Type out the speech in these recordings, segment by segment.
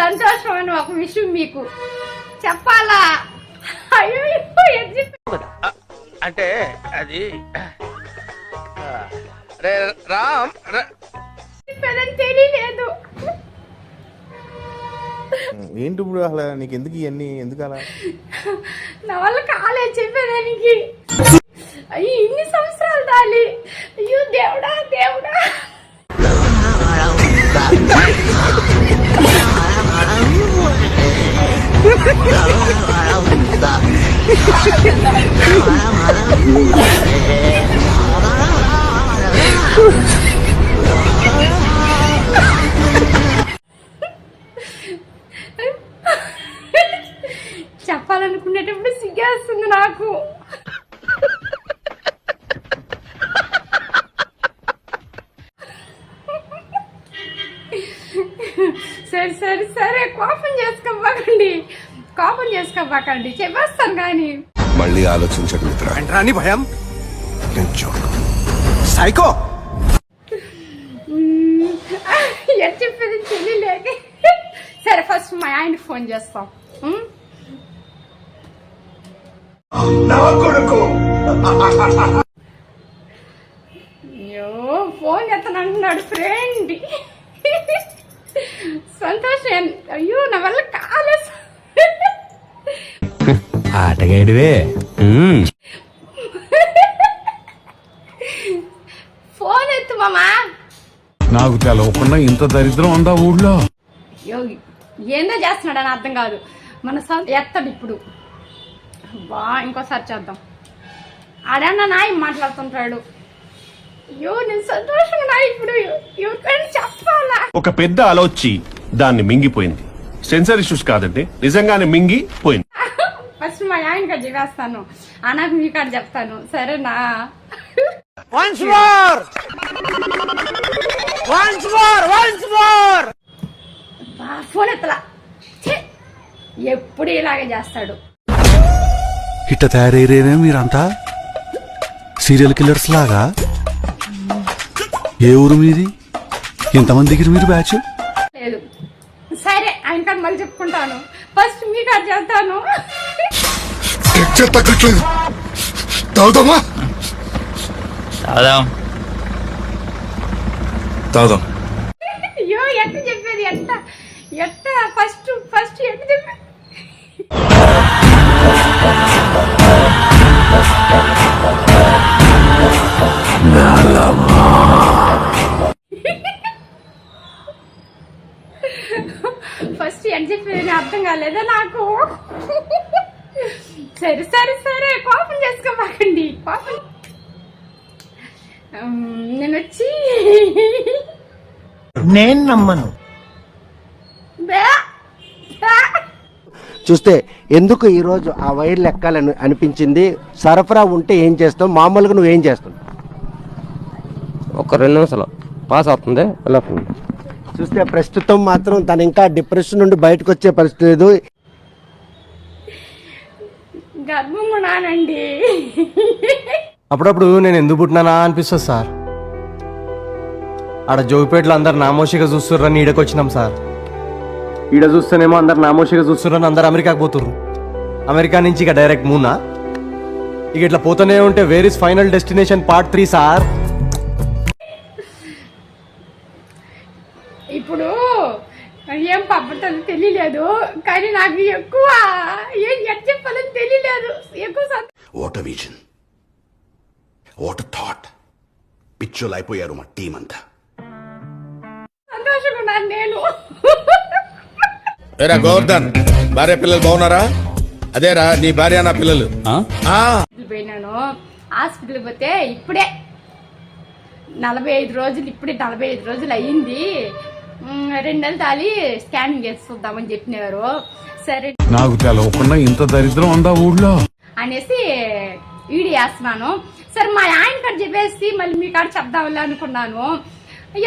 సంతోషమైన ఒక విషయం మీకు. చెప్పాలా? అయ్యో అంటే అది రామ్ తెలియలేదు. ఏంటి ఇప్పుడు అసలు నీకు ఎందుకు ఇవన్నీ? ఎందుకు అలా? నా వల్ల కాలేదు చెప్పేదానికి. అయ్యి ఇన్ని సంవత్సరాలు తాలి అయ్యో దేవుడా దేవుడా. సరే సరే సరే కోపం చేసుకోబాకండి. కోపం చేసుకోబాకండి. చెప్పేస్తాను కానీ. మళ్ళీ ఆలోచించడు మిత్ర. రాని భయం? సైకో. ఎట్ చెప్పేది తెలియలేక సరే ఫస్ట్ మా ఆయనకి ఫోన్ చేస్తాం? అయ్యో ఫోన్ ఎత్తనంటున్నాడు ఫ్రెండ్. సంతోషం. అయ్యో నా వల్ల కాలేదు. ఆటగాడివే. ఫోన్ ఎత్తు మామా. నాకు తెలవకుండా ఇంత దరిద్రం ఉందా ఊళ్ళో? ఏందో చేస్తున్నాడు అని అర్థం కాదు. మన సొంత ఎత్తడు ఇప్పుడు. బా ఇంకోసారి చేద్దాం. ఆడన్నా నాయి మాట్లాడుతుంటాడు. అయ్యో నేను సంతోషంగా నా ఇప్పుడు ఎవరికైనా చెప్పాలా? ఒక పెద్ద అలొచ్చి దాన్ని మింగిపోయింది. సెన్సర్ ఇష్యూస్ కాదండి. నిజంగానే మింగి పోయింది. ఫస్ట్ మా ఆయన కాడ చెప్పేస్తాను అన్నకు మీ కాడ చెప్తాను. సరేనా? Once more once more once more బా, ఫోన్ ఎత్తలా! ఎప్పుడు ఇలాగే చేస్తాడు. ఇట్ట తయారయ్యేనే మీరంతా? సీరియల్ కిల్లర్స్ లాగా? ఏ ఊరు మీది? ఎంతమంది దిగిరు మీరు బ్యాచ్? లేదు. సరే ఆయన మళ్ళీ చెప్పుకుంటాను. ఫస్ట్ మీ కాడ చెప్తాను. తగ్గట్లేదు తాగుదామా తాగుదాం. తాగుదాం. అయ్యో ఎట్ట చెప్పేది ఎట్ట ఎట్ట ఫస్ట్ ఫస్ట్ ఫస్ట్ ఎట్ చెప్పేది అర్థం కాలేదా నాకు? సరే సరే సరే కోపం చేసుకోమాకండి కోపం. నేను వచ్చి నేను నమ్మను. చూస్తే ఎందుకు ఈరోజు ఆ వైర్లు ఎక్కాలని అనిపించింది? సరఫరా ఉంటే ఏం చేస్తావు? మామూలుగా నువ్వు ఏం చేస్తావు ఒక రెండు నిమిషాలు. పాస్ అవుతుంది. వెళ్ళొస్తుంది చూస్తే ప్రస్తుతం మాత్రం తను ఇంకా డిప్రెషన్ నుండి బయటకు వచ్చే పరిస్థితి లేదు. గర్భం ఉన్నానండి అప్పుడప్పుడు నేను ఎందుకు పుట్టినానా అనిపిస్తుంది సార్. ఆడ జోగిపేటలో అందరు నామోషిగా చూస్తుర్రని ఈడకి వచ్చినాం సార్. ఈడ చూస్తేనేమో అందరు నామోషిగా చూస్తుర్రని అందరు అమెరికాకి పోతుర్రు. అమెరికా నుంచి ఇక డైరెక్ట్ మూనా? ఇక ఇట్లా పోతూనే ఉంటే where is final destination part three sir ఇప్పుడు ఏం పబ్బతలు తెలియలేదు కానీ నాకు ఎక్కువ ఏం ఎట్ చెప్పాలని తెలియలేదు. ఎక్కువ వాట్ విజన్ వాట్ థాట్ పిచ్చోలు అయిపోయారు మా టీం అంతా. సంతోషంగా ఉన్నాను నేను. ఏరా గోవర్ధన్ భార్య పిల్లలు బాగున్నారా? అదేరా నీ భార్య నా పిల్లలు. పోయినాను. హాస్పిటల్ పోతే ఇప్పుడే నలభై ఐదు రోజులు ఇప్పుడే నలభై ఐదు రోజులు అయ్యింది. రెండు నెలలు తాలి స్కానింగ్ చేసి చూద్దామని చెప్పినారు. సరే. నాకు తెలవకుండా ఇంత దరిద్రం ఉందా ఊళ్ళో అనేసి వీడియో వేస్తున్నాను. సరే మా ఆయన కాడ చెప్పేసి మళ్ళీ మీ కాడ చెప్దామని అనుకున్నాను.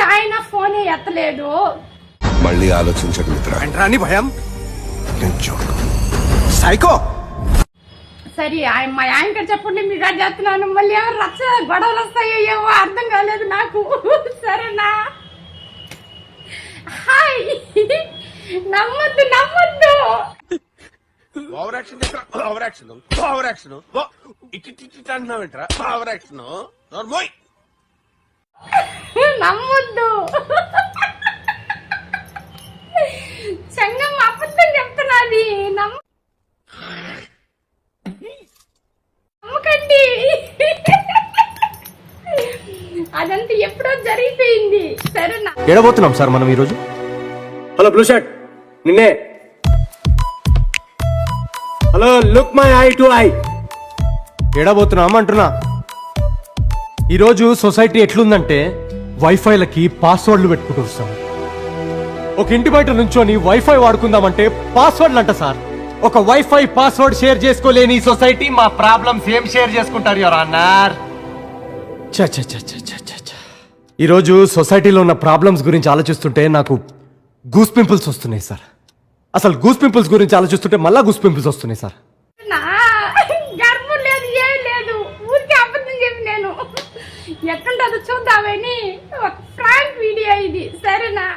ఆయన ఫోనే ఎత్తలేదు. మళ్ళీ ఆలోచించడు మిత్ర. భయం? సైకో! సరే ఆయన మా ఆయన కాడ చెప్పండి మీ కాడ చేస్తున్నాను. మళ్ళీ ఏమో రచ్చ గొడవలు వస్తాయో ఏమో అర్థం కాలేదు నాకు. సరేనా? హాయ్. నమ్మొద్దు నమ్మొద్దు. Over action over action over action ఇటు ఇటు అంటున్నావేంట్రా? Over action నోర్మోయ్. నమ్మొద్దు. సంగం అబద్ధం చెప్తున్నది. నమ్మ జరిగిపోయింది ఎడబోతున్నాం సార్ మనం ఈరోజు? Hello blue shirt. నిన్నే. Hello look my eye to eye ఎడబోతున్నాం అంటున్నా. ఈరోజు సొసైటీ ఎట్లుందంటే వైఫైలకి పాస్వర్డ్లు పెట్టుకుంటూ వస్తాం ఒక ఇంటి బయట నుంచొని వైఫై వాడుకుందామంటే పాస్వర్డ్లు అంట సార్. ఒక వైఫై పాస్వర్డ్ షేర్ చేసుకోలేని సొసైటీ మా ప్రాబ్లమ్స్ ఏం షేర్ చేసుకుంటారు అన్నారు చ చ చ చ చ చ చ. ఈరోజు సొసైటీలో ఉన్న ప్రాబ్లమ్స్ గురించి ఆలోచిస్తుంటే నాకు గూస్ పింపుల్స్ వస్తున్నాయి సార్. అసలు గూస్ పింపుల్స్ గురించి ఆలోచిస్తుంటే మళ్ళా గూస్ పింపుల్స్ వస్తున్నాయి సార్. నా లేదు ఏం లేదు. చూద్దామని ఒక వీడియో ఇది. సరేనా?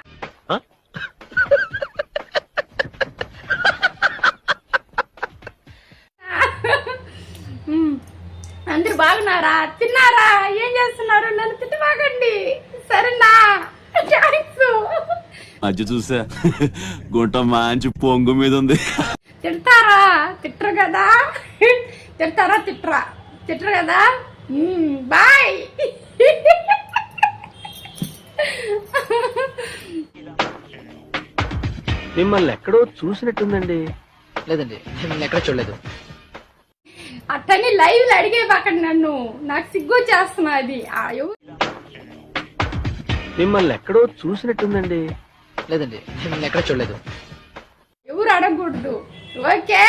అందరు బాగున్నారా? తిన్నారా? ఏం చేస్తున్నారు? నన్ను తిట్టబాకండి సరేనా? థ్యాంక్స్. మధ్య చూసా. గుంట మంచి పొంగు మీద ఉంది. తిడతారా? తిట్టరు కదా. తిడతారా? తిట్టరా? తిట్టరు కదా? బాయ్. మిమ్మల్ని ఎక్కడో చూసినట్టుందండి. లేదండి నేను ఎక్కడ చూడలేదు. అట్టని లైవ్లో అడిగేవాకండి నన్ను. నాకు సిగ్గు చేస్తున్నది ఆ ఎవ- మిమ్మల్ని ఎక్కడో చూసినట్టుందండి. లేదండి నేను ఎక్కడ చూడలేదు. ఎవరు అడగకూడదు. ఓకే?